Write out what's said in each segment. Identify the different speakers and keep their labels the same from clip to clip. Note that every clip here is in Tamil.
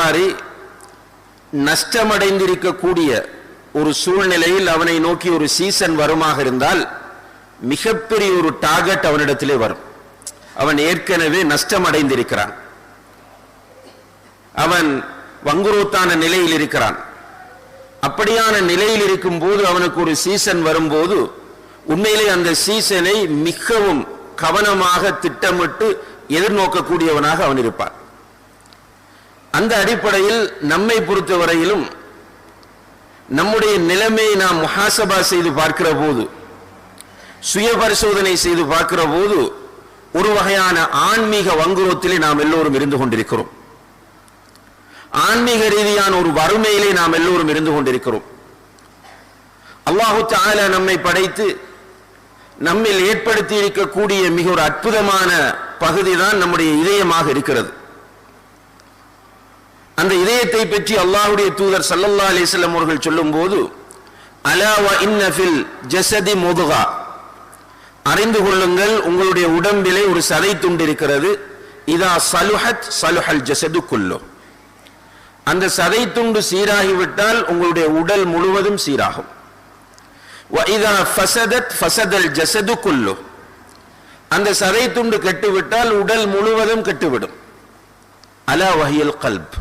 Speaker 1: வியாபாரி நஷ்டமடைந்திருக்கக்கூடிய ஒரு சூழ்நிலையில் அவனை நோக்கி ஒரு சீசன் வருமாக இருந்தால் மிகப்பெரிய ஒரு டார்கெட் அவனிடத்திலே வரும். அவன் ஏற்கனவே நஷ்டமடைந்திருக்கிறான். அவன் வங்குரோத்தான நிலையில் இருக்கிறான். அப்படியான நிலையில் இருக்கும் போது அவனுக்கு ஒரு சீசன் வரும்போது உண்மையிலே அந்த சீசனை மிகவும் கவனமாக திட்டமிட்டு எதிர்நோக்கக்கூடியவனாக அவன் இருப்பான். அந்த அடிப்படையில் நம்மை பொறுத்தவரையிலும் நம்முடைய நிலைமையை நாம் முஹாசபா செய்து பார்க்கிற போது சுய பரிசோதனை செய்து பார்க்கிற போது ஒரு வகையான ஆன்மீக வங்குரத்திலே நாம் எல்லோரும் இருந்து கொண்டிருக்கிறோம். ஆன்மீக ரீதியான ஒரு வறுமையிலே நாம் எல்லோரும் இருந்து கொண்டிருக்கிறோம். அல்லாஹு தாலா நம்மை படைத்து நம்மில் ஏற்படுத்தி இருக்கக்கூடிய மிக ஒரு அற்புதமான பகுதி தான் நம்முடைய இதயமாக இருக்கிறது. அந்த இதயத்தை பற்றி அல்லாஹுடைய தூதர் சல்லல்லா அலிஸ்லம் அவர்கள் சொல்லும் போது அலாவ இன்னஃபில் ஜசதி முதுகா. அறிந்து கொள்ளுங்கள் உங்களுடைய உடம்பிலே ஒரு சதை துண்டு இருக்கிறது. இதா சலுஹத் சலுஹல் ஜசது குல்லோ. அந்த சதை துண்டு சீராகிவிட்டால் உங்களுடைய உடல் முழுவதும் சீராகும். இதா ஃபசதத் ஃபசதல் ஜசது குல்லோ. அந்த சதை துண்டு கெட்டுவிட்டால் உடல் முழுவதும் கெட்டுவிடும். அலா வஹியல் கல்ப்.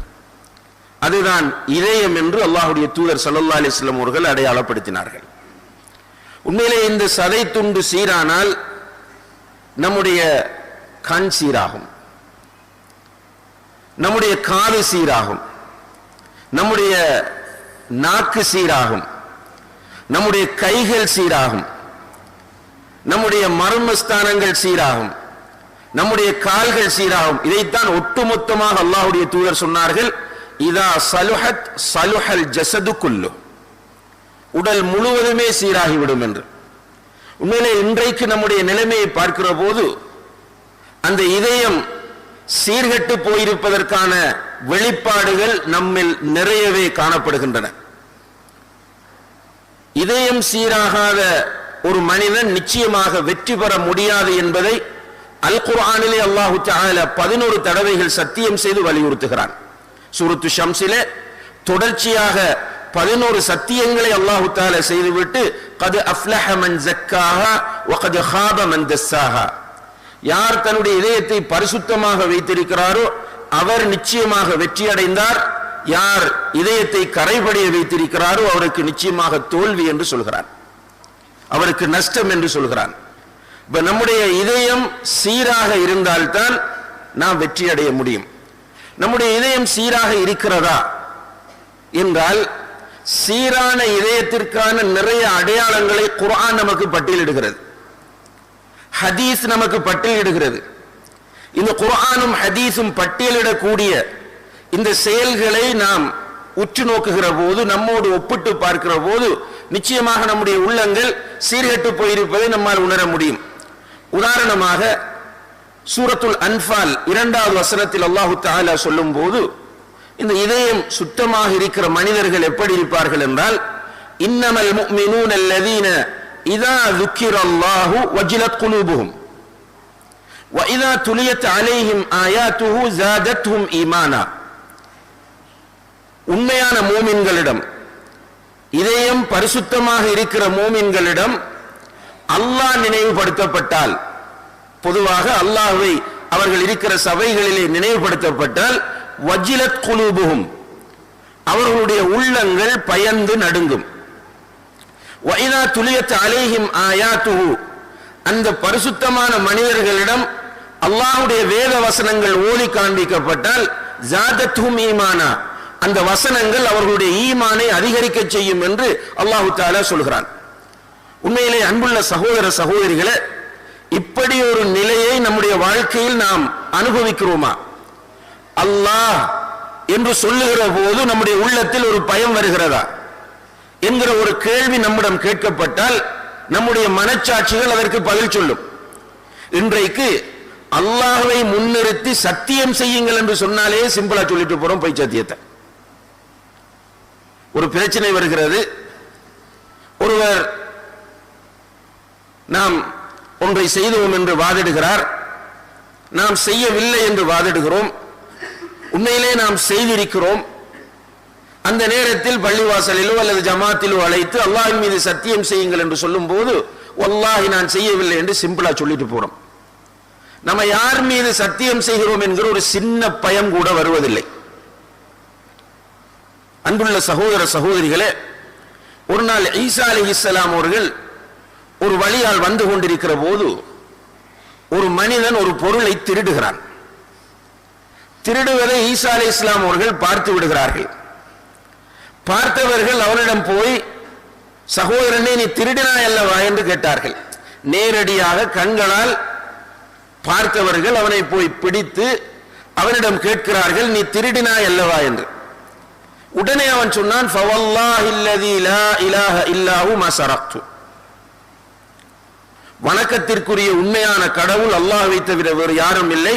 Speaker 1: அதுதான் இதயம் என்று அல்லாஹுடைய தூதர் சல்லா அலிஸ்லாம் அவர்கள் அடையாளப்படுத்தினார்கள். உண்மையிலே இந்த சதை துண்டு சீரானால் நம்முடைய கண் சீராகும். நம்முடைய காது சீராகும். நம்முடைய நாக்கு சீராகும். நம்முடைய கைகள் சீராகும். நம்முடைய மர்மஸ்தானங்கள் சீராகும். நம்முடைய கால்கள் சீராகும். இதைத்தான் ஒட்டுமொத்தமாக அல்லாஹுடைய தூதர் சொன்னார்கள். இதா சலுஹத் சலுஹல் ஜசது குல்லு. உடல் முழுவதுமே சீராகிவிடும் என்று. உண்மையிலே இன்றைக்கு நம்முடைய நிலைமையை பார்க்கிற போது அந்த இதயம் சீர்கட்டு போயிருப்பதற்கான வெளிப்பாடுகள் நம்மில் நிறையவே காணப்படுகின்றன. இதயம் சீராகாத ஒரு மனிதன் நிச்சயமாக வெற்றி பெற முடியாது என்பதை அல் குர்ஆனிலே அல்லாஹு பதினோரு தடவைகள் சத்தியம் செய்து வலியுறுத்துகிறான். சூரத்து ஷம்சில தொடர்ச்சியாக பதினோரு சத்தியங்களை அல்லாஹு தால செய்துவிட்டு கது அஃப்லஹ மன் ஜக்காஹா ஒகது ஹாப மன் தஸ்ஸாஹா. யார் தன்னுடைய இதயத்தை பரிசுத்தமாக வைத்திருக்கிறாரோ அவர் நிச்சயமாக வெற்றி அடைந்தார் யார் இதயத்தை கரைபடிய வைத்திருக்கிறாரோ அவருக்கு நிச்சயமாக தோல்வி என்று சொல்கிறார். அவருக்கு நஷ்டம் என்று சொல்கிறான் இப்ப நம்முடைய இதயம் சீராக இருந்தால்தான் நாம் வெற்றி அடைய முடியும். நம்முடைய இதயம் சீராக இருக்கிறதா என்றால் சீரான இதயத்திற்கான நிறைய அடையாளங்களை குர்ஆன் நமக்கு பட்டியலிடுகிறது. ஹதீஸ் நமக்கு பட்டியலிடுகிறது. இந்த குர்ஆனும் ஹதீஸும் பட்டியலிடக்கூடிய இந்த செயல்களை நாம் உற்று நோக்குகிற போது நம்மோடு ஒப்பிட்டு பார்க்கிற போது நிச்சயமாக நம்முடைய உள்ளங்கள் சீர்கட்டு போயிருப்பதை நம்மால் உணர முடியும். உதாரணமாக சூரத்துல் அன்பால் இரண்டாவது வசனத்தில் அல்லாஹு தாலா சொல்லும் போது இந்த இதயம் சுத்தமாக இருக்கிற மனிதர்கள் எப்படி இருப்பார்கள் என்றால் இன்னமல் முஃமினூன அல்லதீன இதா ذكر الله وجلت قلوبهم وإذا تليت عليهم آياته زادتهم إيمانا உண்மையான மூமின்களிடம் இதயம் பரிசுத்தமாக இருக்கிற மூமின்களிடம் அல்லாஹ் நினைவுபடுத்தப்பட்டால் பொதுவாக அல்லாஹுவை அவர்கள் இருக்கிற சபைகளிலே நினைவுபடுத்தப்பட்டால் வஜிலத் குலூபுகும் அவர்களுடைய உள்ளங்கள் பயந்து நடுங்கும். வைதா துலியத் அலேஹிம் ஆயாத்துஹு. அந்த பரிசுத்தமான மனிதர்களிடம் அல்லாஹ்வுடைய வேத வசனங்கள் ஓலி காண்பிக்கப்பட்டால் ஜாதத்தும் ஈமானா. அந்த வசனங்கள் அவர்களுடைய ஈமானை அதிகரிக்க செய்யும் என்று அல்லாஹு தாலா சொல்கிறான். உண்மையிலே அன்புள்ள சகோதர சகோதரிகளை இப்படி ஒரு நிலையை நம்முடைய வாழ்க்கையில் நாம் அனுபவிக்கிறோமா? அல்லாஹ் என்று சொல்லுகிற போது நம்முடைய உள்ளத்தில் ஒரு பயம் வருகிறதா? என்கிற ஒரு கேள்வி நம்மிடம் கேட்கப்பட்டால் நம்முடைய மனச்சாட்சிகள் அதற்கு பதில் சொல்லும். இன்றைக்கு அல்லாஹை முன்னிறுத்தி சத்தியம் செய்யுங்கள் என்று சொன்னாலே சிம்பிளா சொல்லிட்டு போறோம் பொய் சத்தியத்தை. ஒரு பிரச்சனை வருகிறது. ஒருவர் நாம் ஒன்றை செய்தோம் என்று வாதிடுகிறார். நாம் செய்யவில்லை என்று வாதிடுகிறோம். உண்மையிலே நாம் செய்திருக்கிறோம். அந்த நேரத்தில் பள்ளிவாசலிலோ அல்லது ஜமாத்திலோ அழைத்து அல்லாஹின் மீது சத்தியம் செய்யுங்கள் என்று சொல்லும் போது ஒல்லாஹி நான் செய்யவில்லை என்று சிம்பிளா சொல்லிட்டு போறோம். நம்ம யார் மீது சத்தியம் செய்கிறோம் என்கிற ஒரு சின்ன பயம் கூட வருவதில்லை. அன்புள்ள சகோதர சகோதரிகளே ஒரு நாள் ஈசா அலி இஸ்லாம் அவர்கள் ஒரு வழியால் வந்து கொண்டிருக்கிற போது ஒரு மனிதன் ஒரு பொருளை திருடுகிறான். திருடுவதை ஈசா அலி இஸ்லாம் அவர்கள் பார்த்து விடுகிறார்கள். பார்த்தவர்கள் அவனிடம் போய் சகோதரனே நீ திருடினாய் அல்லவா? என்று கேட்டார்கள். நேரடியாக கண்களால் பார்த்தவர்கள் அவனை போய் பிடித்து அவனிடம் கேட்கிறார்கள் நீ திருடினாய் அல்லவா? என்று. உடனே அவன் சொன்னான் வணக்கத்திற்குரிய உண்மையான கடவுள் அல்லாஹை தவிர வேறு யாரும் இல்லை.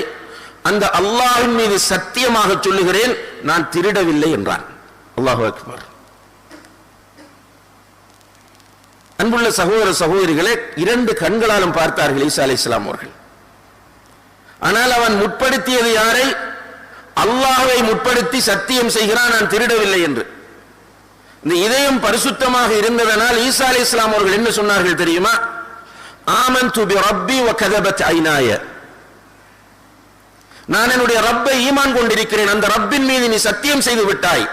Speaker 1: அந்த அல்லாஹின் மீது சத்தியமாக சொல்லுகிறேன் நான் திருடவில்லை என்றான். அல்லாஹு அக்பர். அன்புள்ள சகோதர சகோதரிகளை இரண்டு கண்களாலும் பார்த்தார்கள் ஈசா அலி இஸ்லாம் அவர்கள். ஆனால் அவன் முற்படுத்தியது யாரை? அல்லாஹை முற்படுத்தி சத்தியம் செய்கிறான் நான் திருடவில்லை என்று. இந்த இதயம் பரிசுத்தமாக இருந்ததனால் ஈசா அலி இஸ்லாம் அவர்கள் என்ன சொன்னார்கள் தெரியுமா? ஆமன் துபி ரப்பி வ கதபத் ஐநாய. நான் என்னுடைய ரப்பை ஈமான் கொண்டிருக்கிறேன். அந்த ரப்பின் மீது நீ சத்தியம் செய்து விட்டாய்.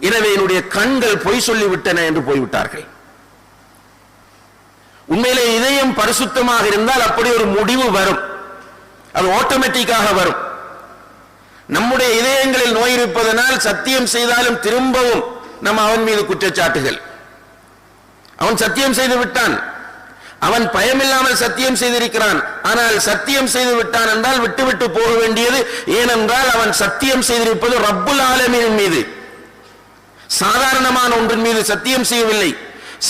Speaker 1: எனவே என்னுடைய கண்கள் பொய் சொல்லிவிட்டன என்று போய்விட்டார்கள். உண்மையிலே இதயம் பரிசுத்தமாக இருந்தால் அப்படி ஒரு முடிவு வரும். அது ஆட்டோமேட்டிக்காக வரும். நம்முடைய இதயங்களில் நோய் இருப்பதனால் சத்தியம் செய்தாலும் திரும்பவும் நம்ம அவன் மீது குற்றச்சாட்டுகள். அவன் சத்தியம் செய்து விட்டான். அவன் பயமில்லாமல் சத்தியம் செய்திருக்கிறான். ஆனால் சத்தியம் செய்து விட்டான் என்றால் விட்டுவிட்டு போக வேண்டியது. ஏனென்றால் அவன் சத்தியம் செய்திருப்பது ரப்புல் ஆலமியின் மீது. சாதாரணமான ஒன்றின் மீது சத்தியம் செய்யவில்லை.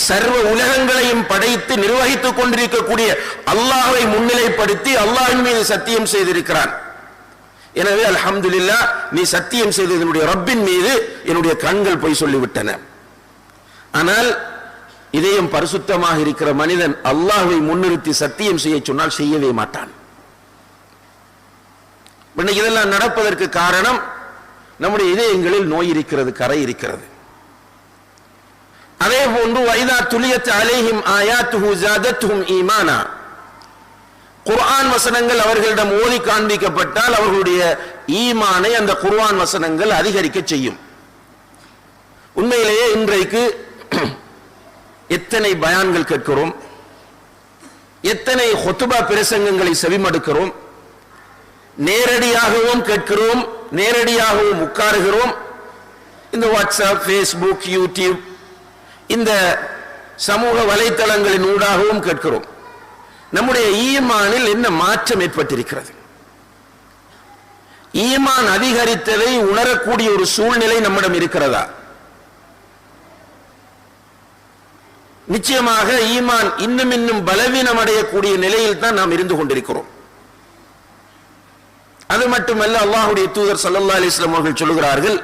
Speaker 1: சர்வ உலகங்களையும் படைத்து நிர்வகித்துக் கொண்டிருக்கக்கூடிய அல்லாஹை முன்னிலைப்படுத்தி அல்லாஹின் மீது சத்தியம் செய்திருக்கிறான். எனவே அல்ஹம்துலில்லா நீ சத்தியம் செய்தது என்னுடைய ரப்பின் மீது என்னுடைய கண்கள் போய் சொல்லிவிட்டன. ஆனால் இதயம் பரிசுத்தமாக இருக்கிற மனிதன் அல்லாஹுவை முன்னிறுத்தி சத்தியம் செய்ய சொன்னால் செய்யவே மாட்டான். இன்னைக்கு இதெல்லாம் நடப்பதற்கு காரணம் நம்முடைய இதயங்களில் நோய் இருக்கிறது கரை இருக்கிறது. அதே போன்று வைதா துளியத் அலேஹிம் ஆயாத்துஹு ஜாதத்துஹும் ஈமானா. குர்ஆன் வசனங்கள் அவர்களிடம் ஓதி காண்பிக்கப்பட்டால் அவர்களுடைய ஈமானை அந்த குர்ஆன் வசனங்கள் அதிகரிக்க செய்யும். உண்மையிலேயே இன்றைக்கு எத்தனை பயான்கள் கேட்கிறோம்? எத்தனை ஹொத்துபா பிரசங்கங்களை செவிமடுக்கிறோம்? நேரடியாகவும் கேட்கிறோம் நேரடியாகவும் உட்காருகிறோம். இந்த வாட்ஸ்அப் ஃபேஸ்புக் யூடியூப் இந்த சமூக வலைத்தளங்களின் ஊடாகவும் கேட்கிறோம். நம்முடைய ஈமானில் என்ன மாற்றம் ஏற்பட்டிருக்கிறது? ஈமான் அதிகரித்ததை உணரக்கூடிய ஒரு சூழ்நிலை நம்மிடம் இருக்கிறதா? நிச்சயமாக ஈமான் இன்னும் இன்னும் பலவீனம் அடையக்கூடிய நிலையில் தான் நாம் இருந்து கொண்டிருக்கிறோம். அது மட்டுமல்ல அல்லாஹுடைய தூதர் சல்லா அலிஸ்லாம் அவர்கள் சொல்லுகிறார்கள்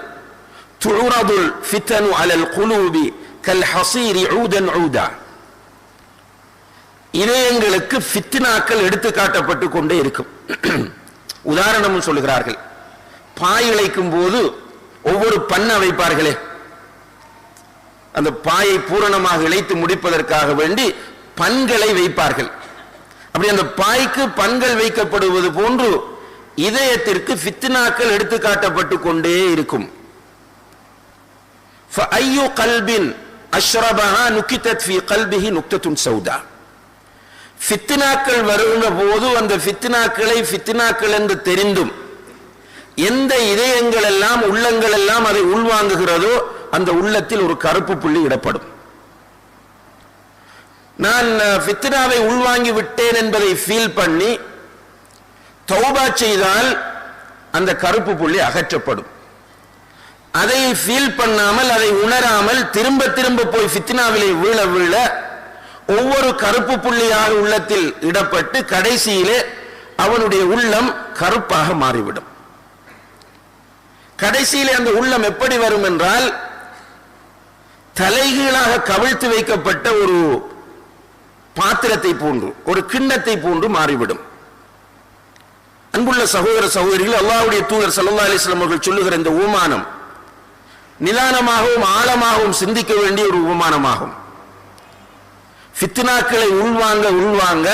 Speaker 1: துழுரதுல் ஃபித்தனு அலல் குலூபி கல் ஹசீரி ஊதன் ஊதா. இதயங்களுக்கு ஃபித்னாக்கள் எடுத்து காட்டப்பட்டு கொண்டே இருக்கும். உதாரணமும் சொல்லுகிறார்கள் பாய் இழைக்கும் போது ஒவ்வொரு பண்ணை வைப்பார்களே அந்த பாயை பூரணமாக இழைத்து முடிப்பதற்காக வேண்டி பண்களை வைப்பார்கள். அப்படி அந்த பாய்க்கு பண்கள் வைக்கப்படுவது போன்று இதயத்திற்கு பித்தினாக்கள் எடுத்து காட்டப்பட்டு கொண்டே இருக்கும். ஃபஐயு ஃபித்னாக்கள் வருகிற போது அந்த ஃபித்னாக்களை ஃபித்னாக்கள் என்று தெரிந்தும் எந்த இதயங்கள் எல்லாம் உள்ளங்கள் எல்லாம் அதை உள்வாங்குகிறதோ அந்த உள்ளத்தில் ஒரு கருப்பு புள்ளி இடப்படும். நான் ஃபித்னாவை உள்வாங்கி விட்டேன் என்பதை ஃபீல் பண்ணி தௌபா செய்தால் அந்த கருப்பு புள்ளி அகற்றப்படும். அதை ஃபீல் பண்ணாமல் அதை உணராமல் திரும்ப திரும்ப போய் ஃபித்னாவிலே வீழ வீழ ஒவ்வொரு கருப்பு புள்ளியாக உள்ளத்தில் இடப்பட்டு கடைசியிலே அவனுடைய உள்ளம் கருப்பாக மாறிவிடும். கடைசியிலே அந்த உள்ளம் எப்படி வரும் என்றால் தலைகீழாக கவிழ்த்து வைக்கப்பட்ட ஒரு பாத்திரத்தை போன்று ஒரு கிண்ணத்தை போன்று மாறிவிடும். அன்புள்ள சகோதர சகோதரிகள் அல்லாவுடைய தூதர் சல்லா அலிஸ்லாம் அவர்கள் சொல்லுகிற இந்த உமானம் நிதானமாகவும் ஆழமாகவும் சிந்திக்க வேண்டிய ஒரு உபமானமாகும். ஃபித்னாக்களை உள்வாங்க உள்வாங்க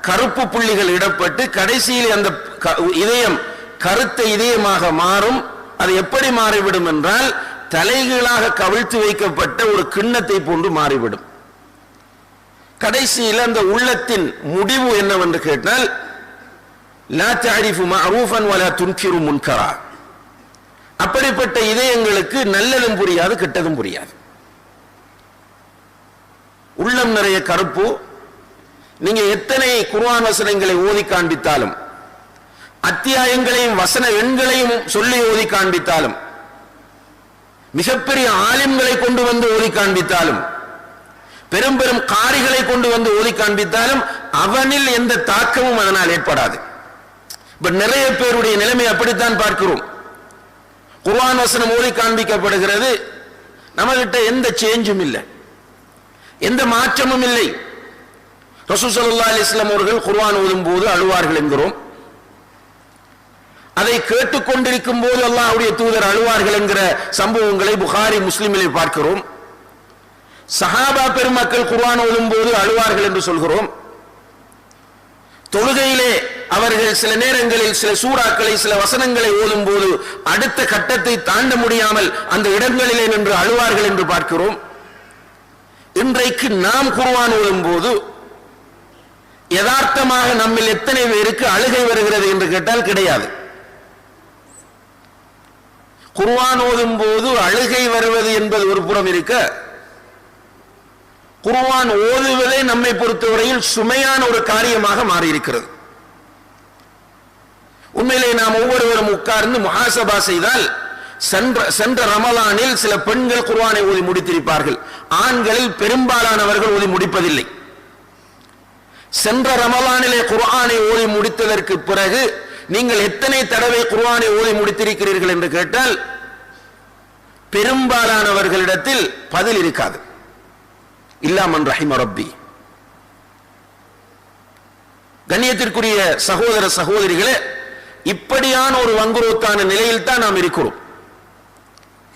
Speaker 1: கருப்பு புள்ளிகள் இடப்பட்டு கடைசியில் அந்த க- இதயம் கருத்த இதயமாக மாறும். அது எப்படி மாறிவிடும் என்றால் தலைகீழாக கவிழ்த்து வைக்கப்பட்ட ஒரு கிண்ணத்தை போன்று மாறிவிடும். கடைசியில் அந்த உள்ளத்தின் முடிவு என்னவென்று கேட்டால் லா தஅரிஃபு மஅரூஃபன் வலா துன்கிரு முன்கரா. அப்படிப்பட்ட இதயங்களுக்கு நல்லதும் புரியாது கெட்டதும் புரியாது. உள்ளம் நிறைய கருப்பு. நீங்க எத்தனை குர்ஆன் வசனங்களை ஓதி காண்பித்தாலும் அத்தியாயங்களையும் வசன எண்களையும் சொல்லி ஓதி காண்பித்தாலும் மிகப்பெரிய ஆலிம்களை கொண்டு வந்து ஓதி காண்பித்தாலும் பெரும் பெரும் காரிகளை கொண்டு வந்து ஓதி காண்பித்தாலும் அவனில் எந்த தாக்கமும் அதனால் ஏற்படாது. இப்ப நிறைய பேருடைய நிலைமை அப்படித்தான் பார்க்கிறோம். குர்வான் வசனம் ஓதி காண்பிக்கப்படுகிறது. நம்மகிட்ட எந்த சேஞ்சும் இல்லை. எந்த மாற்றமும் இல்லை. ரசூசல்லா அலி இஸ்லாம் அவர்கள் குர்வான் ஓதும் போது அழுவார்கள் என்கிறோம். அதை கேட்டுக்கொண்டிருக்கும் போது அவருடைய தூதர் அழுவார்கள் என்கிற சம்பவங்களை புகாரி முஸ்லிமிலே பார்க்கிறோம். சஹாபா பெருமக்கள் குர்வான் ஓதும் போது அழுவார்கள் என்று சொல்கிறோம். தொழுகையிலே அவர்கள் சில நேரங்களில் சில சூறாக்களை சில வசனங்களை ஓதும் போது அடுத்த கட்டத்தை தாண்ட முடியாமல் அந்த இடங்களிலே நின்று அழுவார்கள் என்று பார்க்கிறோம். இன்றைக்கு நாம் குர்ஆன் ஓதும் போது யதார்த்தமாக நம்மில் எத்தனை பேருக்கு அழுகை வருகிறது என்று கேட்டால் கிடையாது. குர்வான் ஓதும் போது அழுகை வருவது என்பது ஒரு புறம் இருக்க. குர்வான் ஓதுவதே நம்மை பொறுத்தவரையில் சுமையான ஒரு காரியமாக மாறியிருக்கிறது. உண்மையிலே நாம் ஒவ்வொருவரும் உட்கார்ந்து மகாசபா செய்தால் சென்ற சென்ற ரமலானில் சில பெண்கள் குர்வானை ஓதி முடித்திருப்பார்கள். ஆண்களில் பெரும்பாலானவர்கள் ஓதி முடிப்பதில்லை. சென்ற ரமலானிலே குர்ஆனை ஓதி முடித்ததற்கு பிறகு நீங்கள் எத்தனை தடவை குர்வானை ஓதி முடித்திருக்கிறீர்கள் என்று கேட்டால் பெரும்பாலானவர்களிடத்தில் பதில் இருக்காது. இல்லாமன் ரஹிம ரப்பி. கண்ணியத்திற்குரிய சகோதர சகோதரிகளே இப்படியான ஒரு வங்குரோத்தான நிலையில் தான் நாம் இருக்கிறோம்.